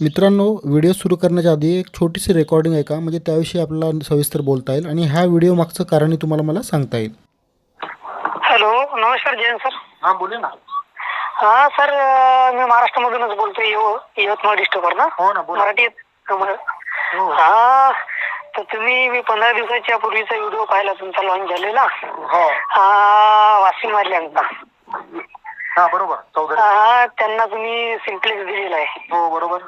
मित्रांनो व्हिडिओ सुरू करण्याच्या आधी एक छोटीशी रेकॉर्डिंग आहे का? म्हणजे त्याविषयी आपल्याला सविस्तर बोलता येईल आणि ह्या व्हिडिओ मागचं कारणही तुम्हाला मला सांगता येईल. हॅलो नमस्कार जयंत सर हा बोले ना. हा सर मी महाराष्ट्रामधूनच बोलतोय यव- यवतमाळ डिस्ट्रिक्टवर ना हो ना बोला. मराठी हो. हा तर तुम्ही मी पंधरा दिवसाच्या पूर्वीचा व्हिडिओ पाहिला तुमचा लॉन्च झालेला. हो. हा वाशिम मधल्यांचा हा बरोबर चौधरी हा त्यांना तुम्ही सिम्प्लेक्स दिलेला आहे. हो बरोबर.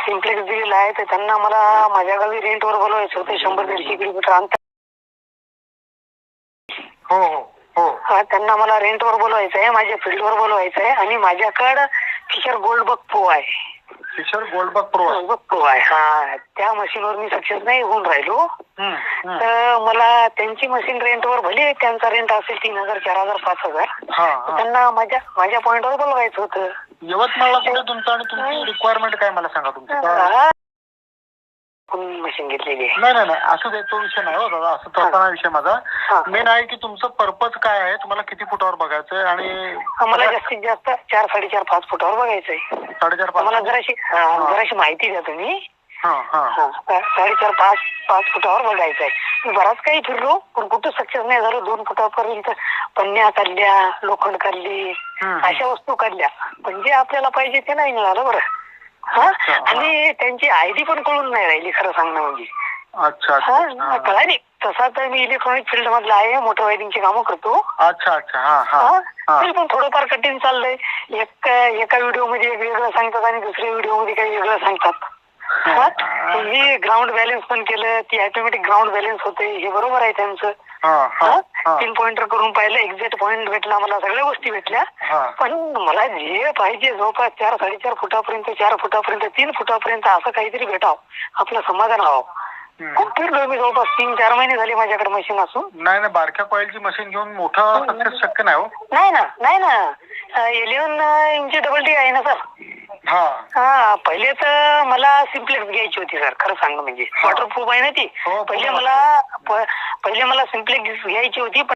सिम्प्लेक्स दिलेला आहे तर त्यांना मला माझ्या गावी रेंटवर बोलवायचं होतं शंभर दीडशे किलोमीटर अंतर. हो हो हो. हा त्यांना मला रेंटवर बोलवायचं आहे माझ्या फील्डवर बोलवायचं आहे आणि माझ्याकडं फिशर गोल्ड बग प्रो आहे. फिशर गोल्डबग प्रो आहे. बग प्रो आहे हा. त्या मशीनवर मी सक्सेस नाही होऊन राहिलो. हम्म, हम्म. तर मला त्यांची मशीन रेंटवर भले त्यांचा रेंट असेल तीन हजार चार हजार पाच हजार हा हा. त्यांना माझ्या माझ्या पॉइंटवर बोलवायचं होतं. यवतमाळला कुठे तुमचं आणि तुमची रिक्वायरमेंट काय मला सांगा तुमची? काय? कोण मशीन घेतलेली आहे? नाही नाही नाही. असं ते तो विषय नाही हो दादा. असं तसा नाही विषय माझा. हा. मेन आहे की तुमचं पर्पज काय आहे? तुम्हाला किती फुटावर बघायचं आणि आम्हाला जास्तीत जास्त चार साडेचार पाच फुटावर बघायचंय. साडेचार पाच मला जराशी हा. जराशी माहिती द्या तुम्ही. हा हा. हा, साडेचार पाच पाच फुटावर बघायचंय. मी बराच काही फिरलो पण कुठं सक्सेस नाही झालो. दोन फुटापर्यंत पन्न्या काढल्या लोखंड काढली. अशा वस्तू काढल्या. पण जे आपल्याला पाहिजे ते नाही मिळालं बरं. हा. आणि त्यांची आयडी पण कळून नाही राहिली खरं सांगणं म्हणजे. अच्छा अच्छा हा हा. कळाली. तसा तर मी इलेक्ट्रॉनिक फील्ड मधला आहे मोटर वायरिंगची कामं करतो. अच्छा अच्छा तरी पण थोडंफार कठीण चाललंय. एक एका व्हिडिओमध्ये एक वेगळं सांगतात आणि दुसऱ्या व्हिडिओमध्ये काही वेगळं सांगतात. हा? मी ग्राउंड बॅलन्स पण केलं ती ऑटोमॅटिक ग्राउंड बॅलन्स होते हे बरोबर आहे त्यांचं. तीन पॉइंटर करून पाहिलं एक्झॅक्ट पॉइंट भेटला मला सगळ्या गोष्टी भेटल्या. पण मला जे पाहिजे जवळपास चार साडेचार फुटापर्यंत चार फुटापर्यंत तीन फुटापर्यंत असं काहीतरी भेटाव आपलं समाधान व्हावं. खूप फिरलोय मी जवळपास तीन चार महिने झाले माझ्याकडे मशीन असून. नाही नाही बारक्या कॉईलची मशीन घेऊन मोठं सक्सेस शक्य नाही हो. नाही ना नाही ना. इलेव्हन इंची डबल टी आहे ना सर? हा. हा पहिले तर मला सिम्प्लेक्स घ्यायची होती सर. खरं सांग म्हणजे. हा. वॉटरप्रूफ आहे ना ती. हो, पहिले बरोबर. मला प- पहिले मला सिम्प्लेक्स घ्यायची होती पण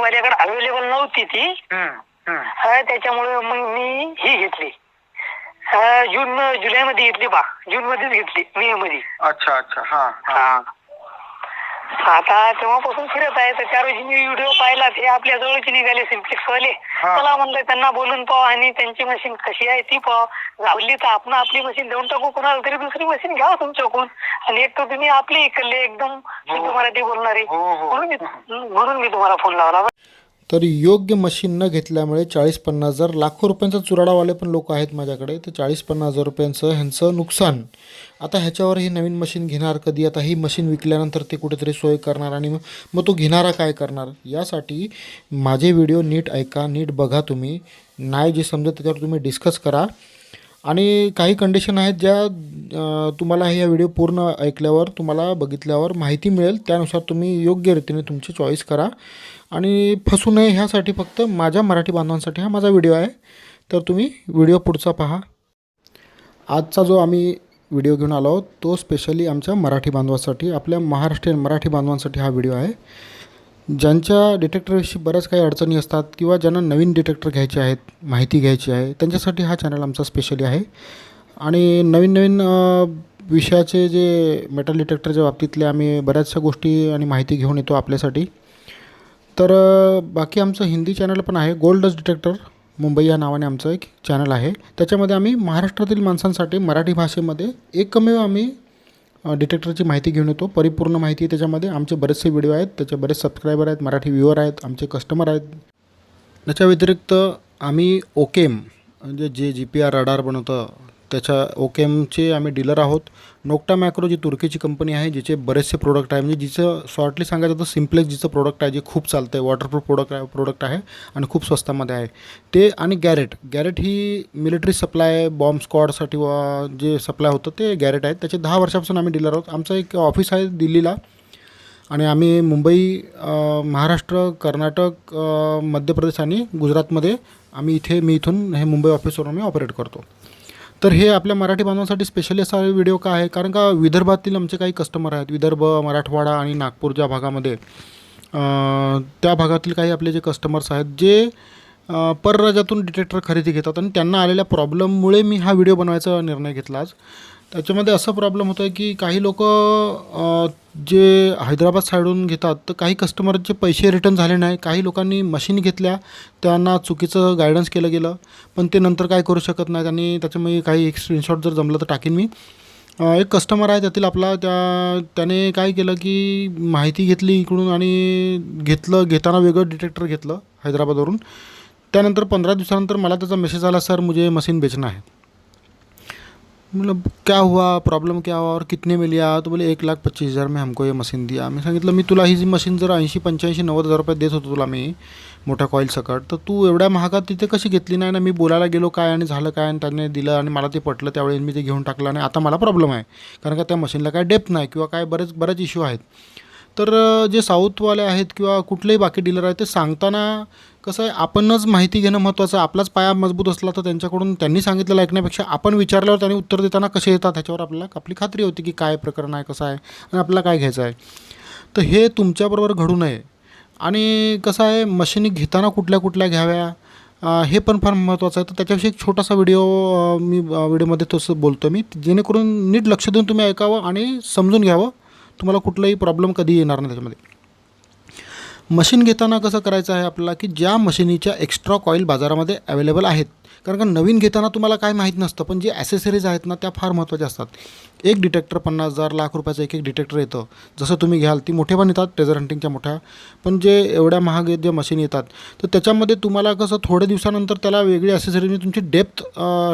माझ्याकडे अवेलेबल नव्हती ती. हम्म, हम्म. हा, त्याच्यामुळे मग मी ही घेतली. हा, जून जुलै मध्ये घेतली बा. जून मध्येच घेतली मे मध्ये अच्छा अच्छा. हा हा. हा. आता तेव्हापासून फिरत आहे तर त्या रोजी मी व्हिडिओ पाहिला ते आपल्या जवळचे निघाले सिम्प्लेक्स वाले हा. चला म्हणलं त्यांना बोलून पाव आणि त्यांची मशीन कशी आहे ती पाव गावली तर आपण आपली मशीन देऊन टाकू कोणाला तरी दुसरी मशीन घ्या तुमच्याकडून. आणि एक तर तुम्ही आपली इकडले एकदम शुद्ध मराठी बोलणारे. हो, हो. म्हणून मी म्हणून मी तुम्हाला फोन लावला. तर योग्य मशीन न घेतल्यामुळे चाळीस पन्नास हजार लाखो रुपयांचा चुराडावाले पण लोक आहेत माझ्याकडे. तर चाळीस पन्नास हजार रुपयांचं ह्यांचं नुकसान. आता ह्याच्यावर ही नवीन मशीन घेणार कधी? आता ही मशीन विकल्यानंतर ते कुठेतरी सोय करणार आणि मग मग तो घेणारा काय करणार? यासाठी माझे व्हिडिओ नीट ऐका नीट बघा तुम्ही. नाही जे समजत त्याच्यावर तुम्ही डिस्कस करा. आणि काही कंडिशन आहेत ज्या तुम्हाला हे व्हिडिओ पूर्ण ऐकल्यावर तुम्हाला बघितल्यावर माहिती मिळेल. त्यानुसार तुम्ही योग्य रीतीने तुमची चॉईस करा. आणि फसू नये ह्यासाठी फक्त माझ्या मराठी बांधवांसाठी हा माझा व्हिडिओ आहे. तर तुम्ही व्हिडिओ पुढचा पहा. आजचा जो आम्ही व्हिडिओ घेऊन आलो आहोत तो स्पेशली आमच्या मराठी बांधवासाठी आपल्या महाराष्ट्रीयन मराठी बांधवांसाठी हा व्हिडिओ आहे. ज्यांच्या डिटेक्टरविषयी बऱ्याच काही अडचणी असतात किंवा ज्यांना नवीन डिटेक्टर घ्यायचे आहेत माहिती घ्यायची आहे त्यांच्यासाठी हा चॅनल आमचा स्पेशली आहे. आणि नवीन नवीन विषयाचे जे मेटल डिटेक्टरच्या बाबतीतले आम्ही बऱ्याचशा गोष्टी आणि माहिती घेऊन येतो आपल्यासाठी. तर बाकी आमचं हिंदी चॅनल पण आहे गोल्डस डिटेक्टर मुंबई या नावाने आमचं एक चॅनल आहे. त्याच्यामध्ये आम्ही महाराष्ट्रातील माणसांसाठी मराठी भाषेमध्ये एकमेव आम्ही डिटेक्टरची माहिती घेऊन येतो. परिपूर्ण माहिती त्याच्यामध्ये. आमचे बरेचसे व्हिडिओ आहेत त्याचे बरेच सबस्क्रायबर आहेत मराठी व्ह्युअर आहेत आमचे कस्टमर आहेत. त्याच्या व्यतिरिक्त आम्ही ओकेम म्हणजे जे जी पी आर रडार बनवतं त्याच्या ओकेमचे आम्ही डीलर आहोत. नोक्टा मॅक्रो जी तुर्कीची कंपनी आहे जिचे बरेचसे प्रोडक्ट आहे. म्हणजे जिचं शॉर्टली सांगायचं तर सिम्प्लेक्स जिचं प्रोडक्ट आहे जे खूप चालतं आहे वॉटरप्रूफ प्रोडक्ट आहे प्रोडक्ट आहे आणि खूप स्वस्तामध्ये आहे. ते आणि गॅरेट गॅरेट ही मिलिटरी सप्लाय बॉम्ब स्क्वॉडसाठी जे सप्लाय होतं ते गॅरेट आहेत त्याचे दहा वर्षापासून आम्ही डीलर आहोत. आमचं एक ऑफिस आहे दिल्लीला. आणि आम्ही मुंबई महाराष्ट्र कर्नाटक मध्य प्रदेश आणि गुजरातमध्ये आम्ही इथे मी इथून हे मुंबई ऑफिसवरून आम्ही ऑपरेट करतो. तर हे आपल्या मराठी बांधवांसाठी स्पेशली असा व्हिडिओ का आहे? कारण का विदर्भातील आमचे काही कस्टमर आहेत विदर्भ मराठवाडा आणि नागपूर ज्या भागामध्ये त्या भागातील काही आपले जे कस्टमर्स आहेत जे परराज्यातून डिटेक्टर खरेदी घेतात आणि त्यांना आलेल्या प्रॉब्लेममुळे मी हा व्हिडिओ बनवायचा निर्णय घेतला आज. त्याच्यामध्ये असं प्रॉब्लेम होतं आहे की काही लोक जे हैदराबाद साईडून घेतात तर काही कस्टमरचे पैसे रिटर्न झाले नाही. काही लोकांनी मशीन घेतल्या त्यांना चुकीचं गायडन्स केलं गेलं पण ते नंतर काय करू शकत नाही त्यांनी त्याच्यामुळे काही एक स्क्रीनशॉट जर जमलं तर टाकीन मी. एक कस्टमर आहे त्यातील आपला त्या त्याने काय केलं की माहिती घेतली इकडून आणि घेतलं घेताना वेगळं डिटेक्टर घेतलं हैदराबादवरून. त्यानंतर पंधरा दिवसानंतर मला त्याचा मेसेज आला सर मुझे मशीन बेचना आहे मतलब क्या हुआ? प्रॉब्लम क्या हुआ? और कितने में लिया? तो बोले एक लाख पच्चीस हज़ार में हमको ये मशीन दिया। मी सांगितलं मी तुला ही जी मशीन जर ऐंशी पंच्याऐंशी नव्वद हजार रुपये देत होतो तुला मी मोठ्या कॉईल सकट. तर तू एवढ्या महागात तिथे कशी घेतली? नाही ना मी बोलायला गेलो काय आणि झालं काय आणि त्याने दिलं आणि मला ते पटलं त्यावेळी मी ते घेऊन टाकलं आणि आता मला प्रॉब्लेम आहे. कारण का त्या मशीनला काय डेप्थ नाही किंवा काय बरेच बरेच इश्यू आहेत. तर जे साऊथवाले आहेत किंवा कुठलेही बाकी डीलर आहेत ते सांगताना कसं आहे आपणच माहिती घेणं महत्त्वाचं आहे. आपलाच पाया मजबूत असला तर त्यांच्याकडून त्यांनी सांगितलेलं ऐकण्यापेक्षा आपण विचारल्यावर त्यांनी उत्तर देताना कसे येतात ह्याच्यावर आपल्याला आपली खात्री होती की काय प्रकरण आहे कसं आहे आणि आपल्याला काय घ्यायचं आहे. तर हे तुमच्याबरोबर घडू नये. आणि कसं आहे मशिनी घेताना कुठल्या कुठल्या घ्याव्या हे पण फार महत्त्वाचं आहे. तर त्याच्याविषयी एक छोटासा व्हिडिओ मी व्हिडिओमध्ये तसं बोलतो मी. जेणेकरून नीट लक्ष देऊन तुम्ही ऐकावं आणि समजून घ्यावं. तुम्हाला कुठलाही प्रॉब्लेम कधी येणार नाही त्याच्यामध्ये. मशीन घेताना कसं करायचं आहे आपल्याला की ज्या मशीनीच्या एक्स्ट्रा कॉईल बाजारामध्ये अवेलेबल आहेत कारण का नवीन घेताना तुम्हाला काय माहीत नसतं पण जे ॲसेसरीज आहेत ना त्या फार महत्त्वाच्या असतात. एक डिटेक्टर पन्नास हजार लाख रुपयाचं एक एक डिटेक्टर येतं. जसं तुम्ही घ्याल ती मोठे पण येतात ट्रेझर हंटिंगच्या मोठ्या. पण जे एवढ्या महाग जे मशीन येतात तर त्याच्यामध्ये तुम्हाला कसं थोड्या दिवसानंतर त्याला वेगळी ॲसेसरी म्हणजे तुमची डेप्थ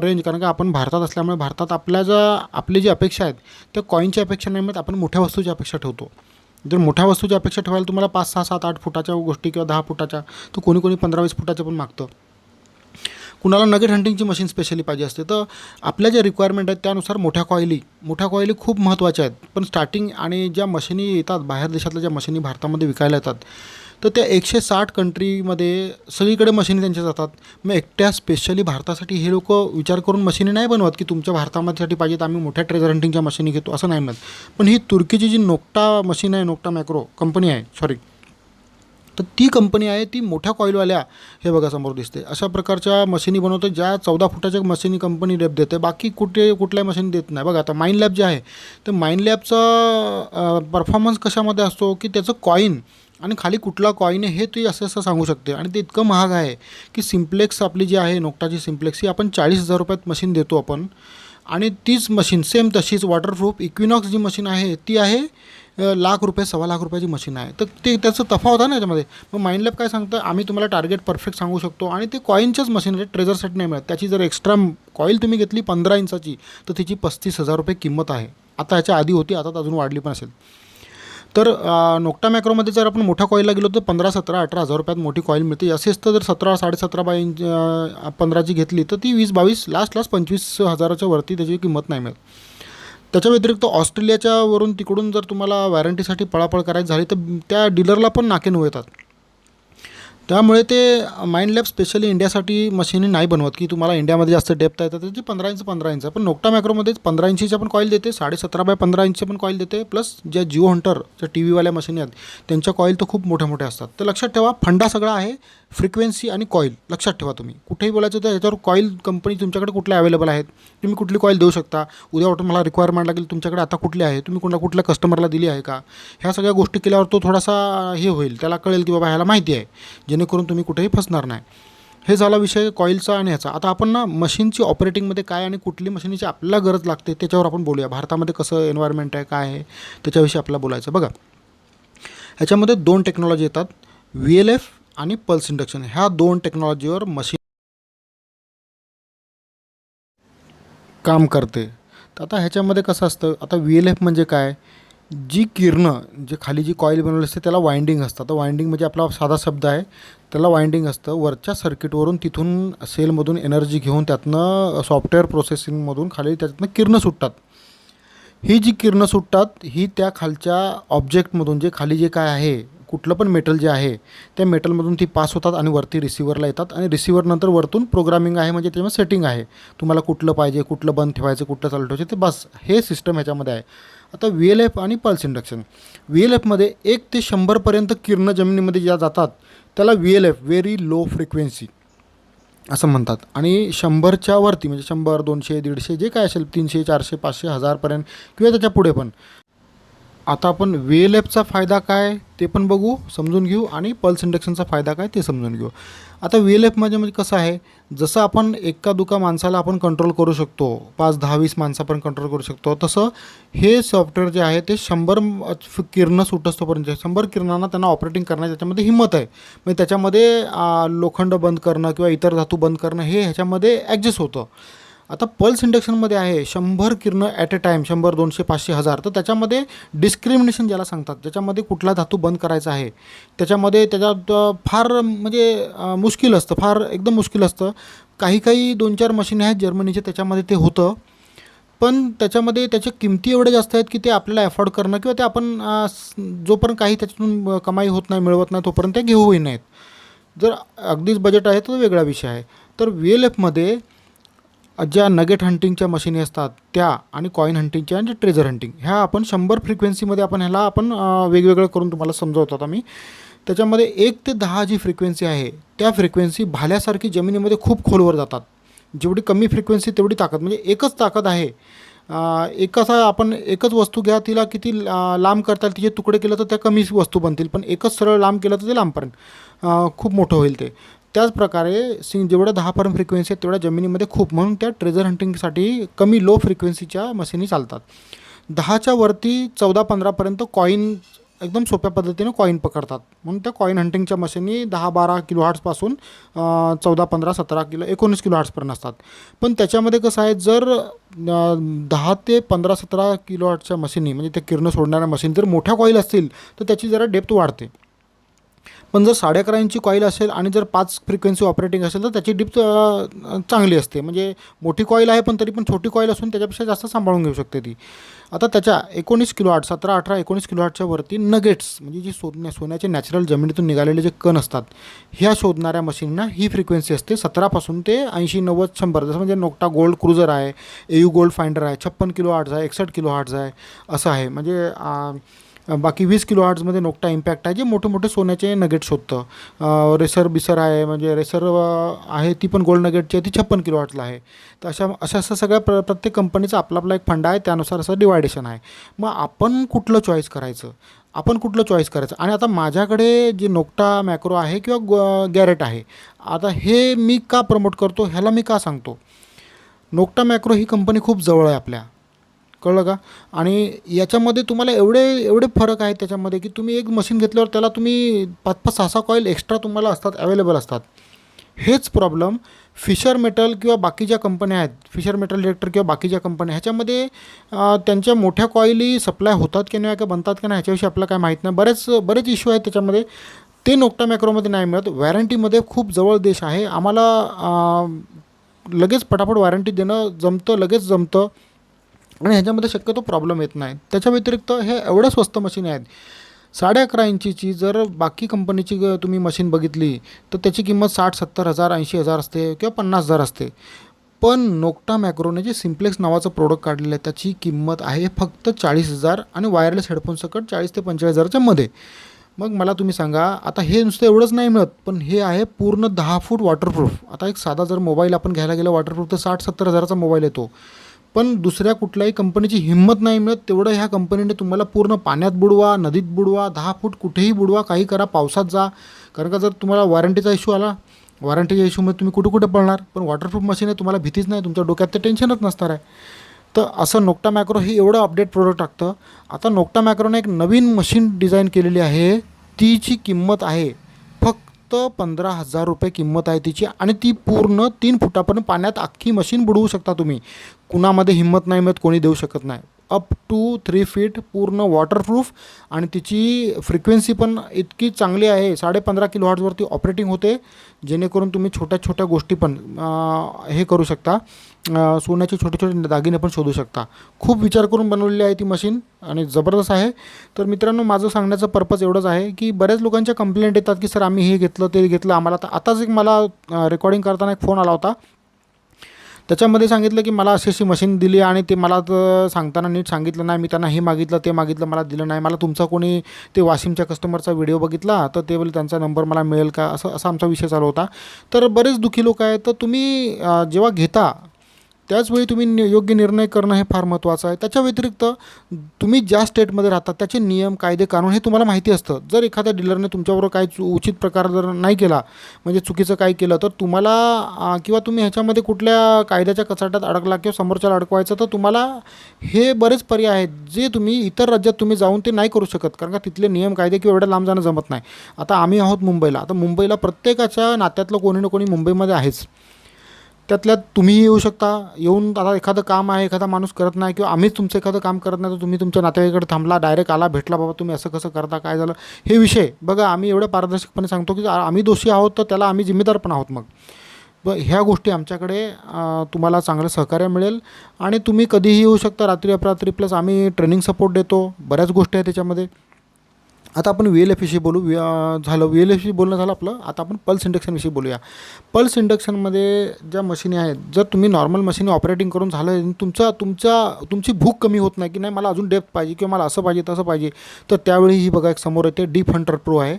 रेंज कारण का आपण भारतात असल्यामुळे भारतात आपल्या ज्या आपली जी अपेक्षा आहेत त्या कॉईनची अपेक्षा नाही मिळत आपण मोठ्या वस्तूची अपेक्षा ठेवतो. जर मोठ्या वस्तूची अपेक्षा ठेवायला तुम्हाला पाच सहा सात आठ फुटाच्या गोष्टी किंवा दहा फुटाच्या तर कोणी कोणी पंधरा वीस फुटाच्या पण मागतं. कुणाला नगेट हंटिंगची मशीन स्पेशली पाहिजे असते तर आपल्या ज्या रिक्वायरमेंट आहेत त्यानुसार मोठ्या कॉईली मोठ्या कॉईली खूप महत्त्वाच्या आहेत. पण स्टार्टिंग आणि ज्या मशिनी येतात बाहेर देशातल्या ज्या मशिनी भारतामध्ये विकायला येतात तर त्या एकशे साठ कंट्रीमध्ये सगळीकडे मशिनी त्यांच्या जातात. मग एकट्या स्पेशली भारतासाठी हे लोक विचार करून मशिनी नाही बनवत की तुमच्या भारतामध्येसाठी पाहिजेत आम्ही मोठ्या ट्रेझर हंटिंगच्या मशिनी घेतो असं नाही म्हणत. पण ही तुर्कीची जी नोक्टा मशीन आहे नोक्टा मॅक्रो कंपनी आहे सॉरी तर ती कंपनी आहे ती मोठ्या कॉईलवाल्या हे बघा समोर दिसते अशा प्रकारच्या मशिनी बनवते ज्या चौदा फुटाच्या मशिनी कंपनी डेप देते. बाकी कुठे कुठल्या मशीन देत नाही. बघा आता माइंड लॅब जे आहे तर माइंड लॅबचा परफॉर्मन्स कशामध्ये असतो की त्याचं कॉईन आणि खाली कुठला कॉईन आहे हे ते असं असं सांगू शकते. आणि ते इतकं महाग आहे की सिम्प्लेक्स आपली जी आहे नोकटाची सिम्प्लेक्स ही आपण चाळीस हजार रुपयात मशीन देतो आपण. आणि तीच मशीन सेम तशीच वॉटरप्रूफ इक्विनॉक्स जी मशीन आहे ती आहे लाख रुपये सव्वा लाख रुपयाची मशीन आहे. तर ते त्याचं तफा होता ना याच्यामध्ये. मग माइंड लॅब काय सांगतं? आम्ही तुम्हाला टार्गेट परफेक्ट सांगू शकतो आणि ते कॉईनच्याच मशीन आहे ट्रेझरसाठी नाही मिळत. त्याची जर एक्स्ट्रा कॉईल तुम्ही घेतली पंधरा इंचाची तर तिची पस्तीस हजार रुपये किंमत आहे. आता ह्याच्या आधी होती आता तर अजून वाढली पण असेल. तर नोक्टा मॅक्रोमध्ये जर आपण मोठ्या कॉईलला गेलो तर पंधरा सतरा अठरा हजार रुपयात मोठी कॉईल मिळते. असेच तर जर सतरा साडेसतरा बाय इंच पंधराची घेतली तर ती वीस बावीस लास्ट लास्ट पंचवीस हजाराच्या वरती त्याची किंमत नाही मिळत. त्याच्या व्यतिरिक्त ऑस्ट्रेलियाच्या वरून तिकडून जर तुम्हाला वॅरंटीसाठी पळापळ करायची झाली तर त्या डीलरला पण नाके नऊ येतात. त्यामुळे ते माइंड लॅब स्पेशली इंडियासाठी मशिनी नाही बनवत की तुम्हाला इंडियामध्ये जास्त डेप्थ आहे तर त्याची पंधरा इंच पंधरा इंच. पण नोक्टा मॅक्रोमध्ये पंधरा इंचीच्या पण कॉईल देते साडेसतरा बाय पंधरा इंचच्या पण कॉईल देते प्लस ज्या जिओ हंटर ज्या टी व्हीवाल्या मशीनी आहेत त्यांच्या कॉईल तर खूप मोठ्या मोठ्या असतात. तर लक्षात ठेवा फंडा सगळा आहे फ्रिक्वेन्सी आणि कॉईल लक्षात ठेवा तुम्ही. कुठेही बोलायचं तर याच्यावर कॉईल कंपनी तुमच्याकडे कुठल्या अवेलेबल आहेत? तुम्ही कुठली कॉईल देऊ शकता? उद्या वाटून मला रिक्वायरमेंट लागेल तुमच्याकडे आता कुठली आहे? तुम्ही कुठल्या कुठल्या कस्टमरला दिली आहे का? ह्या सगळ्या गोष्टी केल्यावर तो थोडासा हे होईल. त्याला कळेल की बाबा ह्याला माहिती आहे. जेणेकरून तुम्ही कुठेही फसणार नाही. हे झाला विषय कॉईलचा आणि ह्याचा. आता आपण ना मशीनची ऑपरेटिंगमध्ये काय आणि कुठली मशीनची आपल्याला गरज लागते त्याच्यावर आपण बोलूया. भारतामध्ये कसं एन्व्हायरमेंट आहे काय आहे त्याच्याविषयी आपल्याला बोलायचं बघा. ह्याच्यामध्ये दोन टेक्नॉलॉजी येतात. व्ही एल एफ आणि पल्स इंडक्शन ह्या दोन टेक्नॉलॉजीवर मशीन काम करते. तर आता ह्याच्यामध्ये कसं असतं आता व्ही एल एफ म्हणजे काय? जी किरणं जे खाली जी कॉईल बनवली असते त्याला वाइंडिंग असतं. तर वाइंडिंग म्हणजे आपला साधा शब्द आहे. त्याला वाइंडिंग असतं. वरच्या सर्किटवरून तिथून सेलमधून एनर्जी घेऊन त्यातनं सॉफ्टवेअर प्रोसेसिंगमधून खाली त्यातनं किरणं सुटतात. ही जी किरणं सुटतात ही त्या खालच्या ऑब्जेक्टमधून जे खाली जे काय आहे कुठलं पण मेटल जे आहे त्या मेटलमधून ती पास होतात आणि वरती रिसिव्हरला येतात आणि रिसिव्हरनंतर वरतून प्रोग्रामिंग आहे म्हणजे त्याच्यामध्ये सेटिंग आहे. तुम्हाला कुठलं पाहिजे कुठलं बंद ठेवायचं कुठलं चालू ठेवायचं ते बस हे सिस्टम ह्याच्यामध्ये आहे. आता व्ही एल एफ आणि पल्स इंडक्शन व्ही एल एफमध्ये एक ते शंभरपर्यंत किरणं जमिनीमध्ये ज्या जातात त्याला V L F very low frequency असं म्हणतात. आणि शंभरच्या वरती म्हणजे शंभर दोनशे दीडशे जे काय असेल तीनशे चारशे पाचशे हजारपर्यंत किंवा त्याच्या पुढे पण आता आपण व्ही एल एफचा फायदा काय ते पण बघू समजून घेऊ आणि पल्स इंडक्शनचा फायदा काय ते समजून घेऊ. आता व्ही एल एफमध्ये म्हणजे कसं आहे जसं आपण एका दुका माणसाला आपण कंट्रोल करू शकतो पाच दहा वीस माणसं आपण कंट्रोल करू शकतो तसं हे सॉफ्टवेअर जे आहे ते शंभर किरणं सुटस्तोपर्यंत शंभर किरणांना त्यांना ऑपरेटिंग करण्याची त्याच्यामध्ये हिंमत आहे. म्हणजे त्याच्यामध्ये लोखंड बंद करणं किंवा इतर धातू बंद करणं हे ह्याच्यामध्ये ॲडजस्ट होतं. आता पल्स इंडक्शनमध्ये आहे शंभर किरणं ॲट अ टाईम शंभर दोनशे पाचशे हजार. तर त्याच्यामध्ये डिस्क्रिमिनेशन ज्याला सांगतात ज्याच्यामध्ये कुठला धातू बंद करायचा आहे त्याच्यामध्ये त्याच्यात फार म्हणजे मुश्किल असतं फार एकदम मुश्किल असतं. काही काही दोन चार मशीन आहेत जर्मनीचे त्याच्यामध्ये ते होतं. पण त्याच्यामध्ये त्याच्या किमती एवढ्या जास्त आहेत की ते आपल्याला अफोर्ड करणं किंवा ते आपण जोपर्यंत काही त्याच्यातून कमाई होत नाही मिळवत नाही तोपर्यंत ते घेऊही नाहीत. जर अगदीच बजेट आहे तर वेगळा विषय आहे. तर व्ही एल एफमध्ये ज्या नगेट हंटिंगच्या मशीनी असतात त्या आणि कॉईन हंटिंगच्या आणि ट्रेझर हंटिंग ह्या आपण शंभर फ्रिक्वेन्सीमध्ये आपण ह्याला आपण वेगवेगळं करून तुम्हाला समजवतो आता मी त्याच्यामध्ये एक ते दहा जी फ्रिक्वेन्सी आहे त्या फ्रिक्वेन्सी भाल्यासारखी जमिनीमध्ये खूप खोलवर जातात. जेवढी कमी फ्रिक्वेन्सी तेवढी ताकद म्हणजे एकच ताकद आहे. अ, एक असा आपण एकच वस्तू घ्या तिला किती लांब करता येईल तिचे तुकडे केलं तर त्या कमी वस्तू बनतील पण एकच सरळ लांब केलं तर ते लांबपर्यंत खूप मोठं होईल ते. त्याचप्रकारे सिंग जेवढ्या दहापर्यंत फ्रिक्वेन्सी आहेत तेवढ्या जमिनीमध्ये खूप. म्हणून त्या ट्रेझर हंटिंगसाठी कमी लो फ्रिक्वेन्सीच्या मशीनी चालतात. दहाच्या वरती चौदा पंधरापर्यंत कॉईन एकदम सोप्या पद्धतीने कॉईन पकडतात. म्हणून त्या कॉईन हंटिंगच्या मशीनी दहा बारा किलो हार्ट्सपासून चौदा पंधरा सतरा किलो एकोणीस किलो हार्ट्सपर्यंत असतात. पण त्याच्यामध्ये कसं आहे जर दहा ते पंधरा सतरा किलो हार्टच्या मशीनी म्हणजे त्या किरणं सोडणाऱ्या मशीन जर मोठ्या कॉईल असतील तर त्याची जरा डेप्थ वाढते. पण जर साडे अकरा इंची कॉईल असेल आणि जर पाच फ्रिक्वेन्सी ऑपरेटिंग असेल तर त्याची डिप्थ चांगली असते. म्हणजे मोठी कॉईल आहे पण तरी पण छोटी कॉईल असून त्याच्यापेक्षा जास्त सांभाळून घेऊ शकते ती. आता त्याच्या एकोणीस किलो आठ सतरा अठरा एकोणीस किलो आठच्या वरती नगेट्स म्हणजे जी सोन्या सोन्याचे नॅचरल जमिनीतून निघालेले जे कण असतात ह्या शोधणाऱ्या मशीनना ही फ्रिक्वेन्सी असते सतरापासून ते ऐंशी नव्वद शंभर. जसं म्हणजे नोक्टा गोल्ड क्रुझर आहे एयू गोल्ड फाइंडर आहे छप्पन किलो आठ आहे एकसष्ट किलो आठ आहे असं आहे. म्हणजे बाकी वीस किलो हार्ट्समध्ये नोकटा इम्पॅक्ट आहे. जे मोठे मोठे सोन्याचे नगेट शोधतं. रेसर बिसर आहे म्हणजे रेसर आहे ती पण गोल्ड नगेटची आहे ती छप्पन किलो हार्टला आहे. तर अशा अशा असं सगळ्या प्र प्रत्येक कंपनीचा आपला आपला एक फंड आहे त्यानुसार असं डिवायडेशन आहे. मग आपण कुठलं चॉईस करायचं? आपण कुठलं चॉईस करायचं? आणि आता माझ्याकडे जे नोकटा मॅक्रो आहे किंवा गॅरेट आहे आता हे मी का प्रमोट करतो ह्याला मी का सांगतो? नोकटा मॅक्रो ही कंपनी खूप जवळ आहे आपल्या. कळलं का? आणि याच्यामध्ये तुम्हाला एवढे एवढे फरक आहेत त्याच्यामध्ये की तुम्ही एक मशीन घेतल्यावर त्याला तुम्ही पाच पाच सहा सहा कॉईल एक्स्ट्रा तुम्हाला असतात अवेलेबल असतात. हेच प्रॉब्लेम फिशर मेटल किंवा बाकीच्या कंपन्या आहेत. फिशर मेटल डिरेक्टर किंवा बाकीच्या कंपन्या ह्याच्यामध्ये त्यांच्या मोठ्या कॉईली सप्लाय होतात की नाही का बनतात की नाही ह्याच्याविषयी आपल्याला काय माहीत नाही. बरेच बरेच इश्यू आहेत त्याच्यामध्ये. ते नोकटा मॅक्रोमध्ये नाही मिळत. वॅरंटीमध्ये खूप जवळ देश आहे. आम्हाला लगेच पटापट वॉरंटी देणं जमतं लगेच जमतं. आणि ह्याच्यामध्ये शक्यतो प्रॉब्लेम येत नाही. त्याच्या व्यतिरिक्त हे एवढं स्वस्त मशीन आहेत. साडे अकरा इंचीची जर बाकी कंपनीची ग- तुम्ही मशीन बघितली तर त्याची किंमत साठ सत्तर हजार ऐंशी हजार असते किंवा पन्नास हजार असते. पण नोक्टा मॅक्रोने जे सिम्प्लेक्स नावाचं प्रोडक्ट काढलेलं आहे त्याची किंमत आहे फक्त चाळीस हजार आणि वायरलेस हेडफोनसकट चाळीस ते पंचेचाळीस हजारच्या मध्ये. मग मला तुम्ही सांगा आता हे नुसतं एवढंच नाही मिळत पण हे आहे पूर्ण दहा फूट वॉटरप्रूफ आता एक साधा जर मोबाईल आपण घ्यायला गेलं वॉटरप्रूफ तर साठ सत्तर हजाराचा मोबाईल येतो. पण दुसऱ्या कुठल्याही कंपनीची हिंमत नाही मिळत तेवढं ह्या कंपनीने तुम्हाला पूर्ण पाण्यात बुडवा नदीत बुडवा दहा फूट कुठेही बुडवा काही करा पावसात जा. कारण का जर तुम्हाला वॉरंटीचा इश्यू आला वॉरंटीच्या इश्यूमध्ये तुम्ही कुठे कुठे पळणार? पण वॉटरप्रूफ मशीन आहे तुम्हाला भीतीच नाही तुमच्या डोक्यात ते टेन्शनच नसणार आहे. तर असं नोक्टा मॅक्रो हे एवढं अपडेट प्रोडक्ट टाकतं. आता नोक्टा मॅक्रोने एक नवीन मशीन डिझाईन केलेली आहे. तीची किंमत आहे फक्त पंधरा हजार रुपये किंमत आहे तिची आणि ती पूर्ण तीन फुटापर्यंत पाण्यात अख्खी मशीन बुडवू शकता तुम्ही. कुणामध्ये हिंमत नाही मिळत कोणी देऊ शकत नाही. अप टू थ्री फीट पूर्ण वॉटरप्रूफ आणि तिची फ्रिक्वेन्सी पण इतकी चांगली आहे साडे पंधरा किलो हॉट्सवरती ऑपरेटिंग होते जेणेकरून तुम्ही छोट्या छोट्या गोष्टी पण हे करू शकता. सोन्याचे छोटे छोटे दागिने पण शोधू शकता. खूप विचार करून बनवलेली आहे ती मशीन आणि जबरदस्त आहे. तर मित्रांनो माझं सांगण्याचं पर्पज एवढंच आहे की बऱ्याच लोकांच्या कंप्लेंट येतात की सर आम्ही हे घेतलं ते घेतलं आम्हाला आता आताच एक मला रेकॉर्डिंग करताना एक फोन आला होता. त्याच्यामध्ये सांगितलं की मला अशी अशी मशीन दिली आणि ते मला तर सांगताना नीट सांगितलं नाही. मी त्यांना हे मागितलं ते मागितलं मला दिलं नाही. मला तुमचा कोणी ते वाशिमच्या कस्टमरचा व्हिडिओ बघितला तर ते बोले त्यांचा नंबर मला मिळेल का? असं असा आमचा विषय चालू होता. तर बरेच दुःखी लोक आहेत. तर तुम्ही जेव्हा घेता त्याचवेळी तुम्ही नि योग्य निर्णय करणं हे फार महत्त्वाचं आहे. त्याच्या व्यतिरिक्त तुम्ही ज्या स्टेटमध्ये राहता त्याचे नियम कायदे कानून हे तुम्हाला माहिती असतं. जर एखाद्या डीलरने तुमच्याबरोबर काय उचित प्रकार जर नाही केला म्हणजे चुकीचं काही केलं तर तुम्हाला किंवा तुम्ही ह्याच्यामध्ये कुठल्या कायद्याच्या कचाट्यात अडकला किंवा समोरच्याला अडकवायचं तर तुम्हाला हे बरेच पर्याय आहेत जे तुम्ही इतर राज्यात तुम्ही जाऊन ते नाही करू शकत. कारण का तिथले नियम कायदे किंवा एवढ्या लांब जाणं जमत नाही. आता आम्ही आहोत मुंबईला. आता मुंबईला प्रत्येकाच्या नात्यातलं कोणी ना कोणी मुंबईमध्ये आहेच. त्यातल्यात तुम्हीही येऊ शकता. येऊन आता एखादं काम आहे एखादा माणूस करत नाही किंवा आम्हीच तुमचं एखादं काम करत नाही तर तुम्ही तुमच्या नातेवाईकडे थांबला डायरेक्ट आला भेटला बाबा तुम्ही असं कसं करता काय झालं? हे विषय बघा आम्ही एवढं पारदर्शकपणे सांगतो की आम्ही दोषी आहोत तर त्याला आम्ही जिम्मेदार पण आहोत मग. ब ह्या गोष्टी आमच्याकडे तुम्हाला चांगलं सहकार्य मिळेल. आणि तुम्ही कधीही येऊ शकता रात्री अपरात्री प्लस आम्ही ट्रेनिंग सपोर्ट देतो. बऱ्याच गोष्टी आहेत त्याच्यामध्ये. आता आपण व्ही एल एफ विषयी बोलू. झालं व्ही एल एफविषयी बोलणं झालं आपलं. आता आपण पल्स इंडक्शनविषयी बोलूया. पल्स इंडक्शनमध्ये ज्या मशीनी आहेत जर तुम्ही नॉर्मल मशीन ऑपरेटिंग करून झालं तुमचा तुमचा तुमची भूक कमी होत नाही की नाही मला अजून डेप्थ पाहिजे किंवा मला असं पाहिजे तसं पाहिजे तर त्यावेळी ही बघा एक समोर येते डीप हंटर प्रो आहे.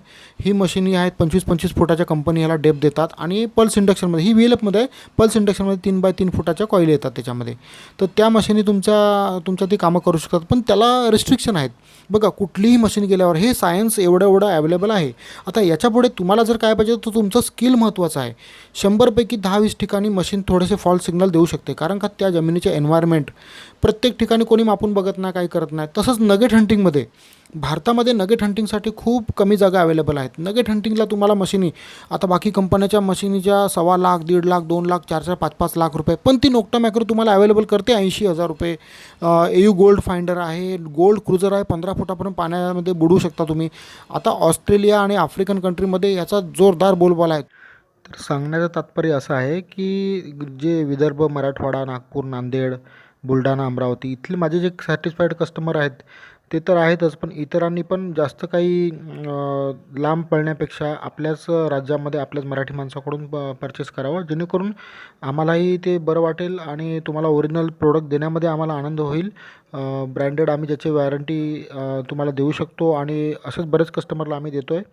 ही मशीनी आहेत पंचवीस पंचवीस फुटाच्या कंपनी ह्याला डेप देतात आणि पल्स इंडक्शनमध्ये ही व्ही एल एफमध्ये आहे पल्स इंडक्शनमध्ये तीन बाय तीन फुटाच्या कॉईल येतात त्याच्यामध्ये. तर त्या मशीनी तुमच्या तुमच्या ती कामं करू शकतात. पण त्याला रिस्ट्रिक्शन आहेत. बघा कुठलीही मशीन गेल्यावर हे सायन्स एवढं एवढं अवेलेबल आहे. आता याच्यापुढे तुम्हाला जर काय पाहिजे तर तुमचं स्किल महत्त्वाचं आहे. शंभरपैकी दहा वीस ठिकाणी मशीन थोडेसे फॉल्ट सिग्नल देऊ शकते. कारण का त्या जमिनीचे एन्व्हायरमेंट प्रत्येक ठिकाणी कोणी मापून बघत नाही काही करत नाही. तसंच नगेट हंटिंगमध्ये भारतामध्ये नगेट हंटिंगसाठी खूप कमी जागा अवेलेबल आहेत. नगेट हंटिंगला तुम्हाला मशिनी आता बाकी कंपन्याच्या मशिनीच्या सव्वा लाख दीड लाख दोन लाख चार चार पाच पाच लाख रुपये. पण ती नोक्टा मॅक्रो तुम्हाला अवेलेबल करते ऐंशी हजार रुपये. एयू गोल्ड फाइंडर आहे गोल्ड क्रुझर आहे पंधरा फुटापर्यंत पाण्यामध्ये बुडू शकता तुम्ही. आता ऑस्ट्रेलिया आणि आफ्रिकन कंट्रीमध्ये याचा जोरदार बोलबाला आहे. तर सांगण्याचं तात्पर्य असं आहे की जे विदर्भ मराठवाडा नागपूर नांदेड बुलढाणा अमरावती इथले माझे जे सॅटिस्फाईड कस्टमर आहेत ते तर आहेतच पण इतरांनी पण जास्त काही लांब पळण्यापेक्षा आपल्याच राज्यामध्ये आपल्याच मराठी माणसाकडून प परचेस करावं. जेणेकरून आम्हालाही ते बरं वाटेल आणि तुम्हाला ओरिजिनल प्रोडक्ट देण्यामध्ये आम्हाला आनंद होईल. ब्रँडेड आम्ही ज्याची वॅरंटी तुम्हाला देऊ शकतो आणि असंच बरेच कस्टमरला आम्ही देतो आहे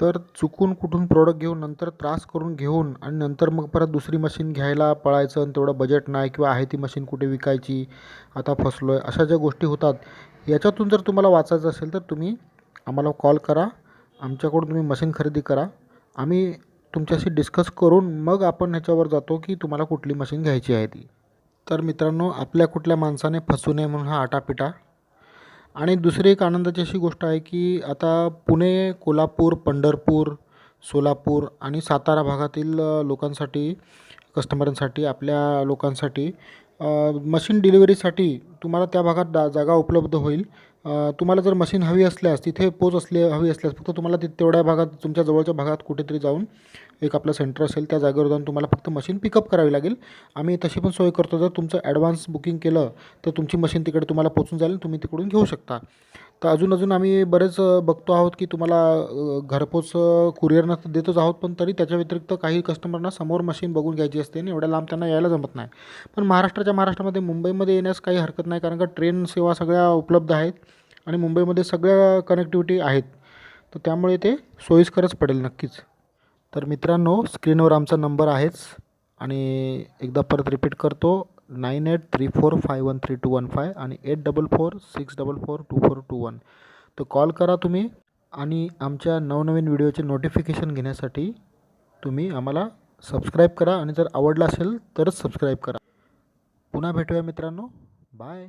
तर चुकून कुठून प्रोडक्ट घेऊन नंतर त्रास करून घेऊन आणि नंतर मग परत दुसरी मशीन घ्यायला पळायचं आणि तेवढं बजेट नाही किंवा आहे ती मशीन कुठे विकायची आता फसलो आहे अशा ज्या गोष्टी होतात याच्यातून जर तुम्हाला वाचायचं असेल तर तुम्ही आम्हाला कॉल करा आमच्याकडून तुम्ही मशीन खरेदी करा आम्ही तुमच्याशी डिस्कस करून मग आपण ह्याच्यावर जातो की तुम्हाला कुठली मशीन घ्यायची आहे ती. तर मित्रांनो आपल्या कुठल्या माणसाने फसू नये म्हणून हा आटापिटा आणि दुसरी एक आनंदाची अशी गोष्ट आहे की आता पुणे कोल्हापूर पंढरपूर सोलापूर आणि सातारा भागातील लोकांसाठी कस्टमरांसाठी आपल्या लोकांसाठी मशीन डिलिव्हरीसाठी तुम्हाला त्या भागात डा जागा उपलब्ध होईल. तुम्हाला जर मशीन हवी असल्यास तिथे पोच असले हवी असल्यास फक्त तुम्हाला ती तेवढ्या भागात तुमच्या जवळच्या भागात कुठेतरी जाऊन एक आपलं सेंटर असेल त्या जागेवर जाऊन तुम्हाला फक्त मशीन पिकअप करावी लागेल. आम्ही तशी पण सोय करतो जर तुमचं ॲडव्हान्स बुकिंग केलं तर तुमची मशीन तिकडे तुम्हाला पोचून जाईल तुम्ही तिकडून घेऊ शकता. तर अजून अजून आम्ही बरेच बघतो आहोत की तुम्हाला घरपोच कुरिअरनं तर देतच आहोत पण तरी त्याच्या व्यतिरिक्त काही कस्टमरना समोर मशीन बघून घ्यायची असते आणि एवढ्या लांब त्यांना यायला जमत नाही. पण महाराष्ट्राच्या महाराष्ट्रामध्ये मुंबईमध्ये येण्यास काही हरकत नाही कारण का ट्रेन सेवा सगळ्या उपलब्ध आहेत आणि मुंबईमध्ये सगळ्या कनेक्टिव्हिटी आहेत. तर त्यामुळे ते सोयीस्करच पडेल नक्कीच. तर मित्रांनो स्क्रीनवर आमचा नंबर आहेच. आणि एकदा परत रिपीट करतो nine eight three four five one three two one five आणि eight double four six double four two four two one तर कॉल करा तुम्ही आणि आमच्या नवनवीन व्हिडिओचे नोटिफिकेशन घेण्यासाठी तुम्ही आम्हाला सबस्क्राईब करा. आणि जर आवडला असेल तरच सबस्क्राईब करा. पुन्हा भेटूया मित्रांनो. बाय